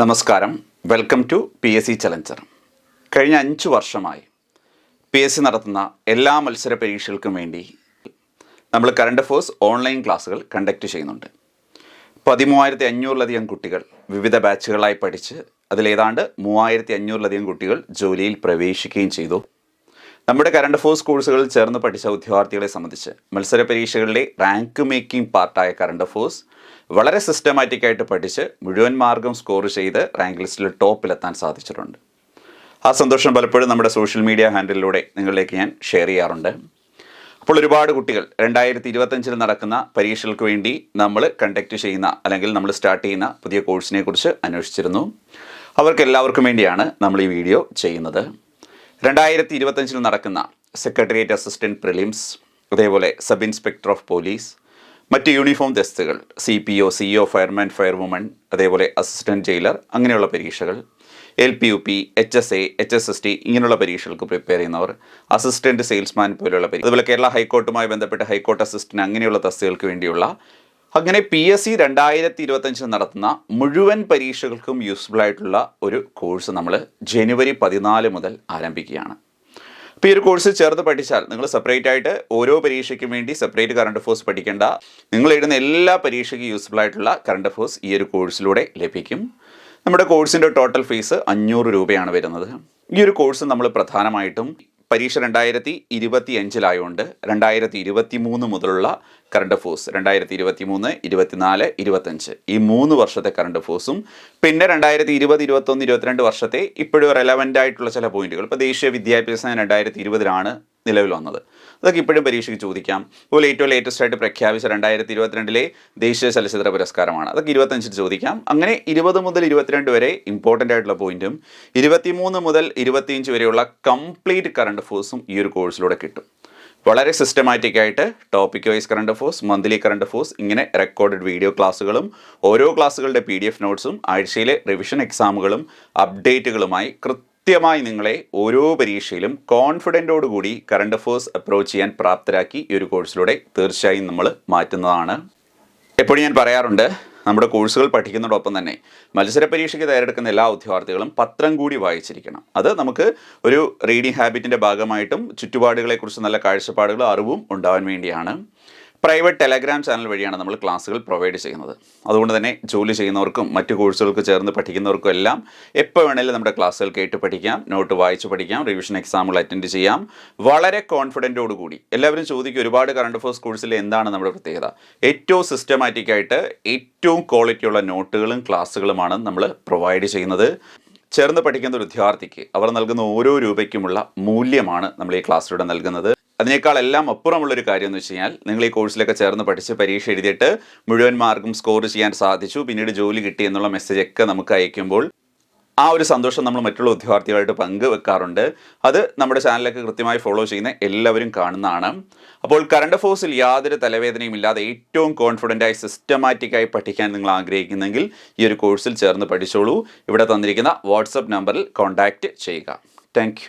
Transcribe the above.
നമസ്കാരം. Welcome to P S C challenger. കഴിഞ്ഞ അഞ്ച് വർഷമായി പി എസ് സി നടത്തുന്ന എല്ലാ മത്സര പരീക്ഷകൾക്കും വേണ്ടി നമ്മൾ കറണ്ട് അഫേഴ്സ് ഓൺലൈൻ ക്ലാസ്സുകൾ കണ്ടക്ട് ചെയ്യുന്നുണ്ട്. പതിമൂവായിരത്തി അഞ്ഞൂറിലധികം കുട്ടികൾ വിവിധ ബാച്ചുകളായി പഠിച്ച് അതിലേതാണ്ട് മൂവായിരത്തി അഞ്ഞൂറിലധികം കുട്ടികൾ ജോലിയിൽ പ്രവേശിക്കുകയും ചെയ്തു. നമ്മുടെ കറണ്ട് അഫേഴ്സ് കോഴ്സുകളിൽ ചേർന്ന് പഠിച്ച ഉദ്യോഗാർത്ഥികളെ സംബന്ധിച്ച് മത്സര പരീക്ഷകളിലെ റാങ്ക് മേക്കിംഗ് പാർട്ടായ കറണ്ട് അഫേഴ്സ് വളരെ സിസ്റ്റമാറ്റിക് ആയിട്ട് പഠിച്ച് മുഴുവൻ മാർഗം സ്കോർ ചെയ്ത് റാങ്ക് ലിസ്റ്റിൽ ടോപ്പിലെത്താൻ സാധിച്ചിട്ടുണ്ട്. ആ സന്തോഷം പലപ്പോഴും നമ്മുടെ സോഷ്യൽ മീഡിയ ഹാൻഡിലൂടെ നിങ്ങളിലേക്ക് ഞാൻ ഷെയർ ചെയ്യാറുണ്ട്. അപ്പോൾ ഒരുപാട് കുട്ടികൾ രണ്ടായിരത്തി ഇരുപത്തഞ്ചിൽ നടക്കുന്ന പരീക്ഷകൾക്ക് വേണ്ടി നമ്മൾ കണ്ടക്ട് ചെയ്യുന്ന അല്ലെങ്കിൽ നമ്മൾ സ്റ്റാർട്ട് ചെയ്യുന്ന പുതിയ കോഴ്സിനെ കുറിച്ച് അന്വേഷിച്ചിരുന്നു. അവർക്കെല്ലാവർക്കും വേണ്ടിയാണ് നമ്മൾ ഈ വീഡിയോ ചെയ്യുന്നത്. രണ്ടായിരത്തി ഇരുപത്തഞ്ചിൽ നടക്കുന്ന സെക്രട്ടേറിയറ്റ് അസിസ്റ്റന്റ് പ്രിലിംസ് അതേപോലെ സബ് ഇൻസ്പെക്ടർ ഓഫ് പോലീസ് മറ്റ് uniform ദസ്തുകൾ C P O C O fireman firewoman അതേപോലെ അസിസ്റ്റന്റ് ജയിലർ അങ്ങനെയുള്ള പരീക്ഷകൾ L P U P H S A H S S T ഇങ്ങനെയുള്ള പരീക്ഷകൾക്ക് പ്രിപ്പയർ ചെയ്യുന്നവർ അസിസ്റ്റന്റ് സെയിൽസ്മാൻ പോലെയുള്ള പരീക്ഷ അതുപോലെ കേരള ഹൈക്കോർട്ടുമായി ബന്ധപ്പെട്ട് ഹൈക്കോർട്ട് അസിസ്റ്റന്റ് അങ്ങനെയുള്ള തസ്തികൾക്ക് വേണ്ടിയുള്ള അങ്ങനെ പി എസ് സി രണ്ടായിരത്തി ഇരുപത്തഞ്ചിൽ നടത്തുന്ന മുഴുവൻ പരീക്ഷകൾക്കും യൂസ്ഫുൾ ആയിട്ടുള്ള ഒരു കോഴ്സ് നമ്മൾ ജനുവരി പതിനാല് മുതൽ ആരംഭിക്കുകയാണ്. അപ്പോൾ ഈ ഒരു കോഴ്സ് ചേർത്ത് പഠിച്ചാൽ നിങ്ങൾ സെപ്പറേറ്റ് ആയിട്ട് ഓരോ പരീക്ഷയ്ക്കും വേണ്ടി സെപ്പറേറ്റ് കറണ്ട് അഫേഴ്സ് പഠിക്കേണ്ട. നിങ്ങൾ എഴുതുന്ന എല്ലാ പരീക്ഷയ്ക്കും യൂസ്ഫുൾ ആയിട്ടുള്ള കറണ്ട് അഫേഴ്സ് ഈ ഒരു കോഴ്സിലൂടെ ലഭിക്കും. നമ്മുടെ കോഴ്സിന്റെ ടോട്ടൽ ഫീസ് അഞ്ഞൂറ് രൂപയാണ് വരുന്നത്. ഈ ഒരു കോഴ്സ് നമ്മൾ പ്രധാനമായിട്ടും പരീക്ഷ രണ്ടായിരത്തി ഇരുപത്തി അഞ്ചിലായതുകൊണ്ട് രണ്ടായിരത്തി ഇരുപത്തി മൂന്ന് മുതലുള്ള കറണ്ട് അഫേഴ്സ് രണ്ടായിരത്തി ഇരുപത്തി മൂന്ന് ഇരുപത്തിനാല് ഇരുപത്തഞ്ച് ഈ മൂന്ന് വർഷത്തെ കറണ്ട് അഫേഴ്സും പിന്നെ രണ്ടായിരത്തി ഇരുപത് ഇരുപത്തൊന്ന് ഇരുപത്തിരണ്ട് വർഷത്തെ ഇപ്പോഴും റെലവന്റ് ആയിട്ടുള്ള ചില പോയിന്റുകൾ ഇപ്പോൾ ദേശീയ വിദ്യാഭ്യാസം രണ്ടായിരത്തി ഇരുപതിലാണ് നിലവിൽ വന്നത്. അതൊക്കെ ഇപ്പോഴും പരീക്ഷയ്ക്ക് ചോദിക്കാം. അതുപോലെ ഏറ്റവും ലേറ്റസ്റ്റ് ആയിട്ട് പ്രഖ്യാപിച്ച രണ്ടായിരത്തി ഇരുപത്തിരണ്ടിലെ ദേശീയ ചലച്ചിത്ര പുരസ്കാരമാണ്. അതൊക്കെ ഇരുപത്തഞ്ചിൽ ചോദിക്കാം. അങ്ങനെ ഇരുപത് മുതൽ ഇരുപത്തിരണ്ട് വരെ ഇമ്പോർട്ടന്റ് ആയിട്ടുള്ള പോയിന്റും ഇരുപത്തിമൂന്ന് മുതൽ ഇരുപത്തിയഞ്ച് വരെയുള്ള കംപ്ലീറ്റ് കറണ്ട് അഫേഴ്സും ഈ ഒരു കോഴ്സിലൂടെ കിട്ടും. വളരെ സിസ്റ്റമാറ്റിക് ആയിട്ട് topic wise current affairs monthly current affairs ഇങ്ങനെ റെക്കോർഡഡ് വീഡിയോ ക്ലാസ്സുകളും ഓരോ ക്ലാസ്സുകളുടെ പി ഡി എഫ് നോട്ട്സും ആഴ്ചയിലെ റിവിഷൻ എക്സാമുകളും അപ്ഡേറ്റുകളുമായി കൃത്യമായി നിങ്ങളെ ഓരോ പരീക്ഷയിലും കോൺഫിഡന്റോടുകൂടി കറണ്ട് അഫേഴ്സ് അപ്രോച്ച് ചെയ്യാൻ പ്രാപ്തരാക്കി ഈ ഒരു കോഴ്സിലൂടെ തീർച്ചയായും നമ്മൾ മാറ്റുന്നതാണ്. എപ്പോഴും ഞാൻ പറയാറുണ്ട് നമ്മുടെ കോഴ്സുകൾ പഠിക്കുന്നതോടൊപ്പം തന്നെ മത്സര പരീക്ഷയ്ക്ക് തയ്യാറെടുക്കുന്ന എല്ലാ ഉദ്യോഗാർത്ഥികളും പത്രം കൂടി വായിച്ചിരിക്കണം. അത് നമുക്ക് ഒരു റീഡിംഗ് ഹാബിറ്റിന്റെ ഭാഗമായിട്ടും ചുറ്റുപാടുകളെക്കുറിച്ച് നല്ല കാഴ്ചപ്പാടുകളും അറിവും ഉണ്ടാവാൻ വേണ്ടിയാണ്. പ്രൈവറ്റ് ടെലഗ്രാം ചാനൽ വഴിയാണ് നമ്മൾ ക്ലാസ്സുകൾ പ്രൊവൈഡ് ചെയ്യുന്നത്. അതുകൊണ്ട് തന്നെ ജോലി ചെയ്യുന്നവർക്കും മറ്റു കോഴ്സുകൾക്ക് ചേർന്ന് പഠിക്കുന്നവർക്കും എല്ലാം എപ്പോൾ വേണമെങ്കിലും നമ്മുടെ ക്ലാസ്സുകൾ കേട്ട് പഠിക്കാം നോട്ട് വായിച്ച് പഠിക്കാം റിവിഷൻ എക്സാമുകൾ അറ്റൻഡ് ചെയ്യാം. വളരെ കോൺഫിഡന്റോട് കൂടി. എല്ലാവരും ചോദിക്കും ഒരുപാട് കറണ്ട് അഫേഴ്സ് കോഴ്സിൽ എന്താണ് നമ്മുടെ പ്രത്യേകത? ഏറ്റവും സിസ്റ്റമാറ്റിക് ആയിട്ട് ഏറ്റവും ക്വാളിറ്റിയുള്ള നോട്ടുകളും ക്ലാസ്സുകളുമാണ് നമ്മൾ പ്രൊവൈഡ് ചെയ്യുന്നത്. ചേർന്ന് പഠിക്കുന്ന ഒരു വിദ്യാർത്ഥിക്ക് അവർ നൽകുന്ന ഓരോ രൂപയ്ക്കുമുള്ള മൂല്യമാണ് നമ്മൾ ഈ ക്ലാസ്സിലൂടെ നൽകുന്നത്. അതിനേക്കാൾ എല്ലാം അപ്പുറമുള്ളൊരു കാര്യം എന്ന് വെച്ച് കഴിഞ്ഞാൽ നിങ്ങൾ ഈ കോഴ്സിലൊക്കെ ചേർന്ന് പഠിച്ച് പരീക്ഷ എഴുതിയിട്ട് മുഴുവൻ മാർക്കും സ്കോർ ചെയ്യാൻ സാധിച്ചു. പിന്നീട് ജോലി കിട്ടി എന്നുള്ള മെസ്സേജ് ഒക്കെ നമുക്ക് അയക്കുമ്പോൾ ആ ഒരു സന്തോഷം നമ്മൾ മറ്റുള്ള ഉദ്യോഗാർത്ഥികളായിട്ട് പങ്കുവെക്കാറുണ്ട്. അത് നമ്മുടെ ചാനലൊക്കെ കൃത്യമായി ഫോളോ ചെയ്യുന്ന എല്ലാവരും കാണുന്നതാണ്. അപ്പോൾ കറണ്ട് അഫേഴ്സിൽ യാതൊരു തലവേദനയും ഇല്ലാതെ ഏറ്റവും കോൺഫിഡന്റായി സിസ്റ്റമാറ്റിക്കായി പഠിക്കാൻ നിങ്ങൾ ആഗ്രഹിക്കുന്നെങ്കിൽ ഈ ഒരു കോഴ്സിൽ ചേർന്ന് പഠിച്ചോളൂ. ഇവിടെ തന്നിരിക്കുന്ന വാട്സപ്പ് നമ്പറിൽ കോൺടാക്റ്റ് ചെയ്യുക. താങ്ക്